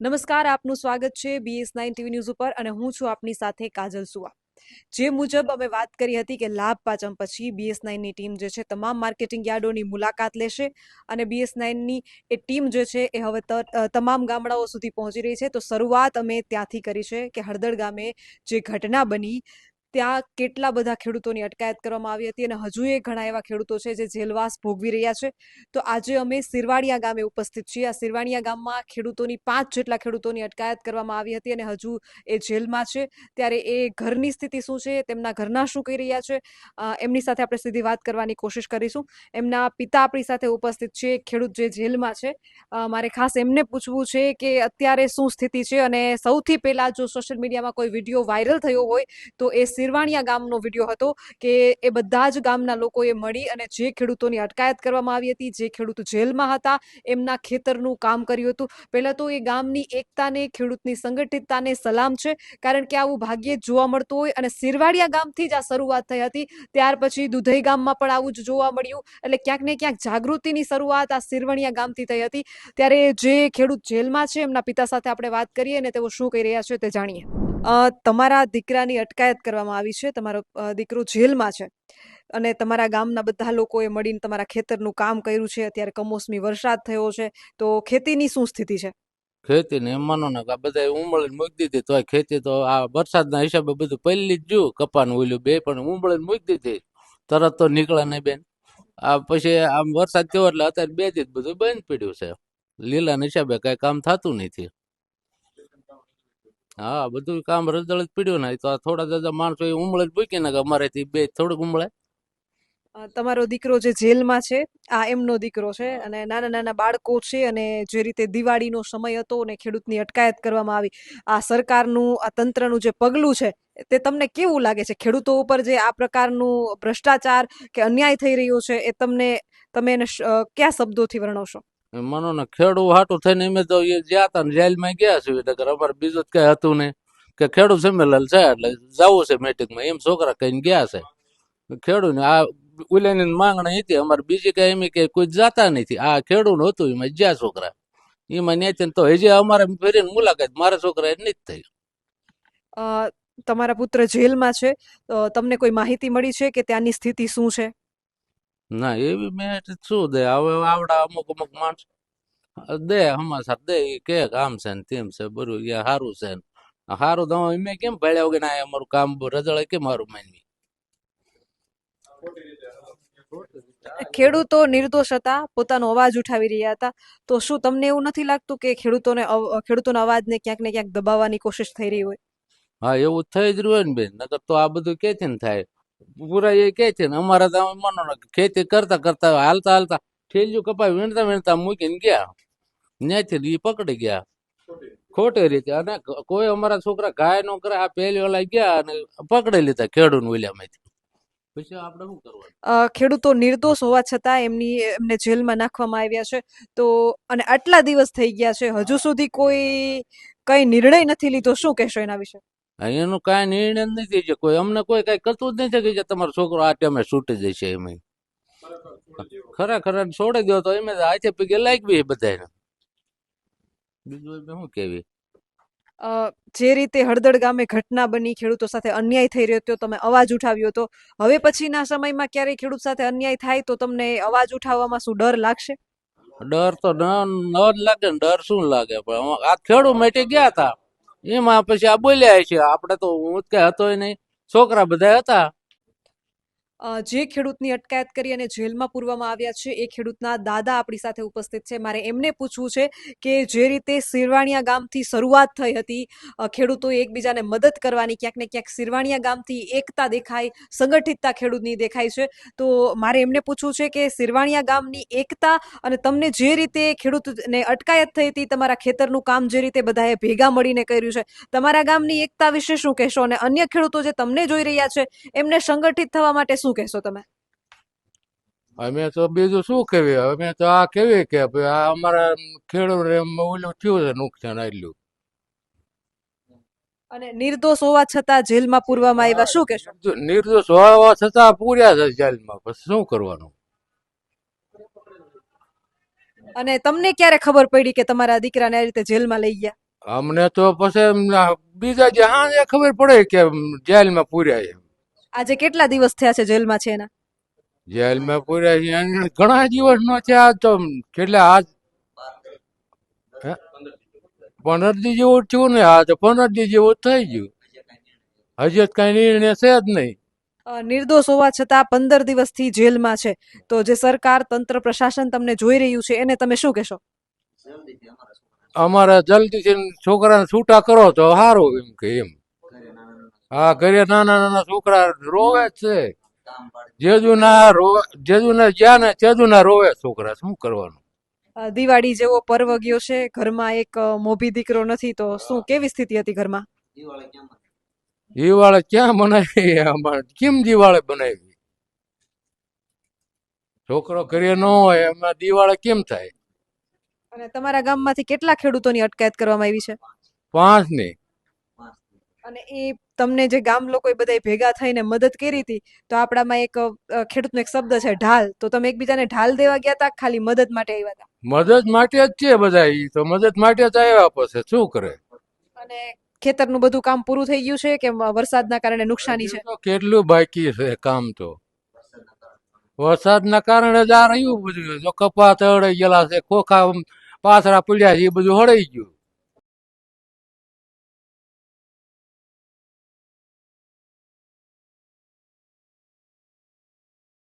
નમસ્કાર, આપનું સ્વાગત છે બીએસ નાઇન ટીવી ન્યૂઝ ઉપર અને હું છું આપની સાથે કાજલ સુવા. જે મુજબ અમે વાત કરી હતી કે લાભ પાચમ પછી બીએસ નાઇનની ટીમ જે છે તમામ માર્કેટિંગ યાર્ડોની મુલાકાત લેશે અને બીએસ નાઇનની એ ટીમ જે છે એ હવે તમામ ગામડાઓ સુધી પહોંચી રહી છે. તો શરૂઆત અમે ત્યાંથી કરી છે કે હળદળ ગામે જે ઘટના બની ત્યાં કેટલા બધા ખેડૂતોની અટકાયત કરવામાં આવી હતી અને હજુ એ ઘણા એવા ખેડૂતો છે જે જેલવાસ ભોગવી રહ્યા છે. તો આજે અમે સિરવાડિયા ગામે ઉપસ્થિત છીએ. આ સિરવાડિયા ગામમાં ખેડૂતોની પાંચ જેટલા ખેડૂતોની અટકાયત કરવામાં આવી હતી અને હજુ એ જેલમાં છે. ત્યારે એ ઘરની સ્થિતિ શું છે, તેમના ઘરના શું કહી રહ્યા છે એમની સાથે આપણે સીધી વાત કરવાની કોશિશ કરીશું. એમના પિતા આપણી સાથે ઉપસ્થિત છે ખેડૂત જે જેલમાં છે. મારે ખાસ એમને પૂછવું છે કે અત્યારે શું સ્થિતિ છે અને સૌથી પહેલાં જો સોશિયલ મીડિયામાં કોઈ વીડિયો વાયરલ થયો હોય તો એ સિરવાણિયા ગામનો વીડિયો હતો કે એ બધા જ ગામના લોકોએ મળી અને જે ખેડૂતોની અટકાયત કરવામાં આવી હતી, જે ખેડૂત જેલમાં હતા, એમના ખેતરનું કામ કર્યું હતું. પહેલાં તો એ ગામની એકતાને, ખેડૂતની સંગઠિતતાને સલામ છે, કારણ કે આવું ભાગ્યે જ જોવા મળતું હોય અને સિરવાડિયા ગામથી જ આ શરૂઆત થઈ હતી. ત્યાર પછી દુધઈ ગામમાં પણ આવું જ જોવા મળ્યું એટલે ક્યાંક ને ક્યાંક જાગૃતિની શરૂઆત આ સિરવણિયા ગામથી થઈ હતી. ત્યારે જે ખેડૂત જેલમાં છે, એમના પિતા સાથે આપણે વાત કરીએ અને તેઓ શું કહી રહ્યા છે તે જાણીએ. તમારા દીકરાની અટકાયત કરવામાં આવી છે, તમારો દીકરો જેલમાં છે. અને તમારા ગામના બધા લોકોએ મળીને તમારા ખેતરનું કામ કર્યું છે, અત્યારે કમોસમી વરસાદ થયો છે, તો ખેતીની શું સ્થિતિ છે? ખેતી ને માનો ને બધા ઉંબળીને મૂકી દીધી તો ખેતી તો આ વરસાદના હિસાબે બધું પહેલી જ જોયું કપાનું ઓલું બે, પણ ઉંબળીને મૂકી દીધી. તરત તો નીકળે નહીં બેન. આ પછી આમ વરસાદ થયો એટલે અત્યારે બે જ બધું બંધ પડ્યું છે. લીલાના હિસાબે કઈ કામ થતું નથી. હા બધું કામ રદળ જ પીડ્યું ને. તો આ થોડા દાદા માણસો એ ઉમળે જ ભૂકી ને અમારેથી બે થોડુંક ઉમળે તમારો દીકરો જે જેલમાં છે આ એમનો દીકરો છે અને નાના નાના બાળકો છે અને જે રીતે દિવાળીનો સમય હતો અને ખેડૂતની અટકાયત કરવામાં આવી આ સરકારનું આ તંત્રનું જે પગલું છે તે તમને કેવું લાગે છે? ખેડૂતો ઉપર જે આ પ્રકારનું ભ્રષ્ટાચાર કે અન્યાય થઈ રહ્યો છે એ તમને તમે એને કયા શબ્દોથી વર્ણવશો? માનો ને ખેડૂત હાટું થઈને અમે તો જ્યાં હતા જેલમાં ગયા છીએ એટલે અમારે બીજું જ કઈ હતું નહીં. કે ખેડૂત સંમેલન છે એટલે જવું છે મિટિંગમાં એમ છોકરા કહીને ગયા છે. ખેડૂત આ ઉલેની માંગણી હતી. અમારે બીજી કઈ એમ કે કોઈ જાતા નથી. આ ખેડૂત હતું, એમાં જ્યાં છોકરા. એમાં ન્યાથી તો હજી અમારે ફેરીને મુલાકાત. મારા છોકરા એ નથી થઈ. તમારા પુત્ર જેલમાં છે. તમને કોઈ માહિતી મળી છે કે ત્યાંની સ્થિતિ શું છે? ના એવી મેં શું દે હવે આવડા અમુક અમુક માણસ દે હમાસા દે ઈ કે કે આમ છે ને તેમ છે બરું કે સારું છે ને સારું તો મેં કેમ ભળ્યા વગર આ અમારું કામ રજળે કેમ મારું માનવી ખેડૂતો નિર્દોષ હતા પોતાનો અવાજ ઉઠાવી રહ્યા હતા તો શું તમને એવું નથી લાગતું કે ખેડૂતોને અવ- ખેડૂતોના અવાજને ક્યાંક ને ક્યાંક દબાવવાની કોશિશ થઈ રહી હોય હા એવું થઈ જ રહ્યું ને બેન નકર તો આ બધું ક્યાંથી ને થાય પૂરા એ કે છે ને, અમારે તો માનો ખેતી કરતા કરતા હાલતા હાલતા ઠેલિયું કપાય વીણતા વીણતા મૂકીને ગયા. ત્યાંથી એ પકડી ગયા. ખોટી રીતે. અને કોઈ અમારા છોકરા ગાય નો કરે, આ પહેલી ઓલા ગયા અને પકડી લીધા ખેડૂત ઓલિયામાંથી પછી આપણે ખેડૂતો નિર્દોષ હોવા છતાં એમની, એમને જેલમાં નાખવામાં આવ્યા છે. તો, અને આટલા દિવસ થઈ ગયા છે. હજુ સુધી કોઈ કઈ નિર્ણય નથી લીધો. શું કહેશો એના વિશે? એનું કાંઈ નિર્ણય જ નથી જે કોઈ અમને કોઈ કઈ કરતું જ નથી કે તમારો છોકરો આ ટાઈમે છૂટી જશે એમ. ખરેખર છોડી દો તો એમ હાથે પગે બી બધાને બીજું શું કેવી જે રીતે હળદળ ગામે ઘટના બની ખેડૂતો સાથે અન્યાય થઈ રહ્યો હતો તમે અવાજ ઉઠાવ્યો હતો. હવે પછીના સમયમાં ક્યારેય ખેડૂત સાથે અન્યાય થાય તો તમને અવાજ ઉઠાવવામાં શું ડર લાગશે? ડર તો ન ન લાગે ડર શું લાગે? પણ આ ખેડૂત માટે ગયા હતા એમાં પછી આ બોલ્યા છે, આપણે તો હું જ કઈ હતો નહીં. છોકરા બધા હતા. જે ખેડૂતની અટકાયત કરી અને જેલમાં પૂરવામાં આવ્યા છે, એ ખેડૂતના દાદા આપણી સાથે ઉપસ્થિત છે. મારે એમને પૂછવું છે કે જે રીતે સિરવાણિયા ગામથી શરૂઆત થઈ હતી ખેડૂતો એકબીજાને મદદ કરવાની, ક્યાંક ને ક્યાંક સિરવાણિયા ગામથી એકતા દેખાય, સંગઠિતતા ખેડૂતની દેખાય છે. તો મારે એમને પૂછવું છે કે સિરવાણિયા ગામની એકતા અને તમને જે રીતે ખેડૂતને અટકાયત થઈ હતી, તમારા ખેતરનું કામ જે રીતે બધાએ ભેગા મળીને કર્યું છે, તમારા ગામની એકતા વિશે શું કહેશો? અને અન્ય ખેડૂતો જે તમને જોઈ રહ્યા છે, એમને સંગઠિત થવા માટે શું કહેશો તમે? અમે તો બીજું શું કેવી અમે તો આ કેવી કે ભઈ આ અમારા ખેડૂત ઓલું થયું છે નુકસાન આટલું અને નિર્દોષ હોવા છતાં જેલમાં પૂરવામાં આવ્યા શું કહેશો? નિર્દોષ- હોવા છતાં પૂર્યા છે જેલમાં પછી શું કરવાનું? અને તમને ક્યારે ખબર પડી કે તમારા દીકરાને આ રીતે જેલમાં લઈ ગયા? અમને તો પછી બીજા જે હા ખબર પડે કે જેલમાં પૂર્યા છે. આજે કેટલા દિવસ થયા છે જેલમાં છે એના? જેલમાં અને ઘણા દિવસ નો છે આ તો કેટલા આજ પંદર દી જેવું થયું ને આ તો પંદર દી જેવું થઈ ગયું. હજી કઈ નિર્ણય છે જ નહીં. નિર્દોષ હોવા છતાં પંદર દિવસથી જેલમાં છે. તો જે સરકાર તંત્ર પ્રશાસન તમને જોઈ રહ્યું છે એને તમે શું કહેશો? અમારા જલ્દીથી છોકરાને છૂટા કરો તો સારું એમ કે એમ. હા ઘરે નાના નાના છોકરા રોવે જ છે. જેજુના રો જેજુ ના જ્યાં ને તેજુના રોવે છોકરા શું કરવાનું? દિવાળી જેવો પર્વ ગયો છે ઘરમાં એક મોભી દીકરો નથી તો શું કેવી સ્થિતિ હતી ઘરમાં? દિવાળે ક્યાં બનાવી અમારે કેમ દિવાળે બનાવી? છોકરો ઘરે ન હોય એમાં દિવાળે કેમ થાય? અને તમારા ગામમાંથી કેટલા ખેડૂતોની અટકાયત કરવામાં આવી છે? પાંચની અને એ તમને જે ગામ લોકોએ બધા ભેગા થઈને મદદ કરી હતી તો આપણામાં એક ખેડૂતનો એક શબ્દ છે ઢાલ. તો તમે એકબીજાને ઢાલ દેવા ગયા હતા ખાલી મદદ માટે આવ્યા હતા મદદ માટે જ છે બધા ઈ તો મદદ માટે જ આવ્યા પછી શું કરે? અને ખેતરનું બધું કામ પૂરું થઈ ગયું છે કે વરસાદના કારણે નુકસાની છે? તો કેટલું બાકી છે કામ તો. વરસાદના કારણે જ આ રહ્યું બધું. જો કપા તળાઈ ગયેલા છે ખોખા પાથરા પડ્યા છે એ બધું હળી ગયું.